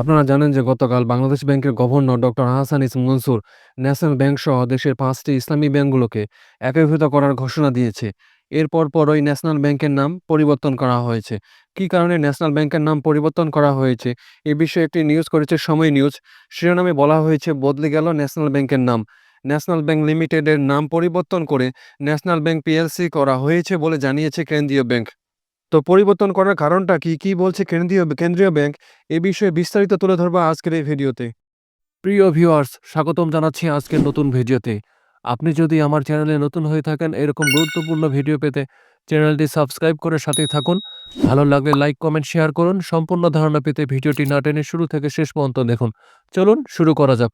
আপনারা জানেন যে গতকাল বাংলাদেশ ব্যাংকের গভর্নর ডক্টর আহসান ইস মনসুর ন্যাশনাল ব্যাংক সহ দেশের পাঁচটি ইসলামী ব্যাংকগুলোকে একীভূত করার ঘোষণা দিয়েছে। এরপর পরই ন্যাশনাল ব্যাংকের নাম পরিবর্তন করা হয়েছে। কী কারণে ন্যাশনাল ব্যাংকের নাম পরিবর্তন করা হয়েছে? এ বিষয়ে একটি নিউজ করেছে সময় নিউজ। শিরোনামে বলা হয়েছে, বদলে গেল ন্যাশনাল ব্যাংকের নাম। ন্যাশনাল ব্যাংক লিমিটেডের নাম পরিবর্তন করে ন্যাশনাল ব্যাংক পিএলসি করা হয়েছে বলে জানিয়েছে কেন্দ্রীয় ব্যাংক। তো পরিবর্তন করার কারণটা কি? কি বলছে কেন্দ্রীয় কেন্দ্রীয় ব্যাংক? এ বিষয়ে বিস্তারিত তুলে ধরবো আজকের এই ভিডিওতে। প্রিয় ভিউয়ার্স, স্বাগতম জানাচ্ছি আজকের নতুন ভিডিওতে। আপনি যদি আমার চ্যানেলে নতুন হয়ে থাকেন, এরকম গুরুত্বপূর্ণ ভিডিও পেতে চ্যানেলটি সাবস্ক্রাইব করে সাথেই থাকুন। ভালো লাগলে লাইক, কমেন্ট, শেয়ার করুন। সম্পূর্ণ ধারণা পেতে ভিডিওটি না টেনে শুরু থেকে শেষ পর্যন্ত দেখুন। চলুন শুরু করা যাক।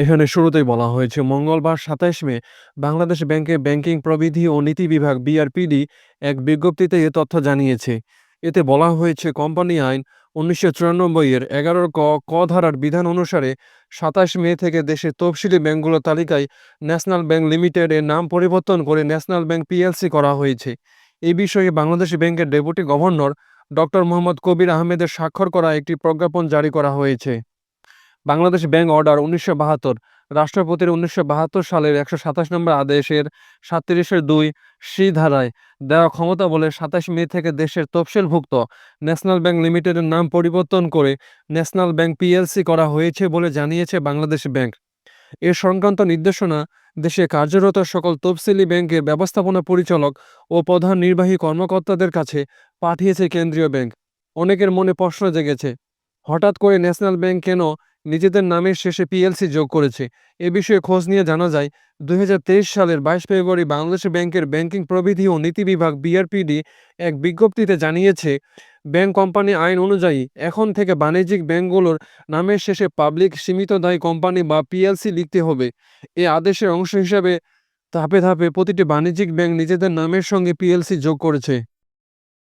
এখানে শুরুতেই বলা হয়েছে, মঙ্গলবার সাতাইশ মে বাংলাদেশ ব্যাংকের ব্যাংকিং প্রবিধি ও নীতি বিভাগ বিআরপিডি এক বিজ্ঞপ্তিতে এ তথ্য জানিয়েছে। এতে বলা হয়েছে, কোম্পানি আইন উনিশশো চুরানব্বই এর এগারোর ক ক ধারার বিধান অনুসারে সাতাশ মে থেকে দেশের তফসিলি ব্যাংকগুলোর তালিকায় ন্যাশনাল ব্যাংক লিমিটেড এর নাম পরিবর্তন করে ন্যাশনাল ব্যাংক পিএলসি করা হয়েছে। এই বিষয়ে বাংলাদেশ ব্যাংকের deputy governor doctor Mohammad Kabir আহমেদের স্বাক্ষর করা একটি প্রজ্ঞাপন জারি করা হয়েছে। বাংলাদেশ ব্যাংক অর্ডার উনিশশো বাহাত্তর, রাষ্ট্রপতির উনিশশো বাহাত্তর সালের একশো সাতাশ নম্বর আদেশের সাতত্রিশের দুই সি ধারায় দেওয়া ক্ষমতা বলে সাতাশ মে থেকে দেশের তফসিলভুক্ত ন্যাশনাল ব্যাংক লিমিটেডের নাম পরিবর্তন করে ন্যাশনাল ব্যাংক পিএলসি করা হয়েছে বলে জানিয়েছে বাংলাদেশ ব্যাংক। এ সংক্রান্ত নির্দেশনা দেশে কার্যরত সকল তফসিলি ব্যাংকের ব্যবস্থাপনা পরিচালক ও প্রধান নির্বাহী কর্মকর্তাদের কাছে পাঠিয়েছে কেন্দ্রীয় ব্যাংক। অনেকের মনে প্রশ্ন জেগেছে, হঠাৎ করে ন্যাশনাল ব্যাংক কেন নিজেদের নামের শেষে পিএলসি যোগ করেছে। এ বিষয়ে খোঁজ নিয়ে জানা যায়, দুই হাজার তেইশ সালের বাইশ ফেব্রুয়ারি বাংলাদেশ ব্যাংকের ব্যাংকিং প্রবিধি ও নীতি বিভাগ বিআরপিডি এক বিজ্ঞপ্তিতে জানিয়েছে, ব্যাংক কোম্পানি আইন অনুযায়ী এখন থেকে বাণিজ্যিক ব্যাংকগুলোর নামের শেষে পাবলিক সীমিত দায়ী কোম্পানি বা পিএলসি লিখতে হবে। এ আদেশের অংশ হিসাবে ধাপে ধাপে প্রতিটি বাণিজ্যিক ব্যাংক নিজেদের নামের সঙ্গে পিএলসি যোগ করেছে।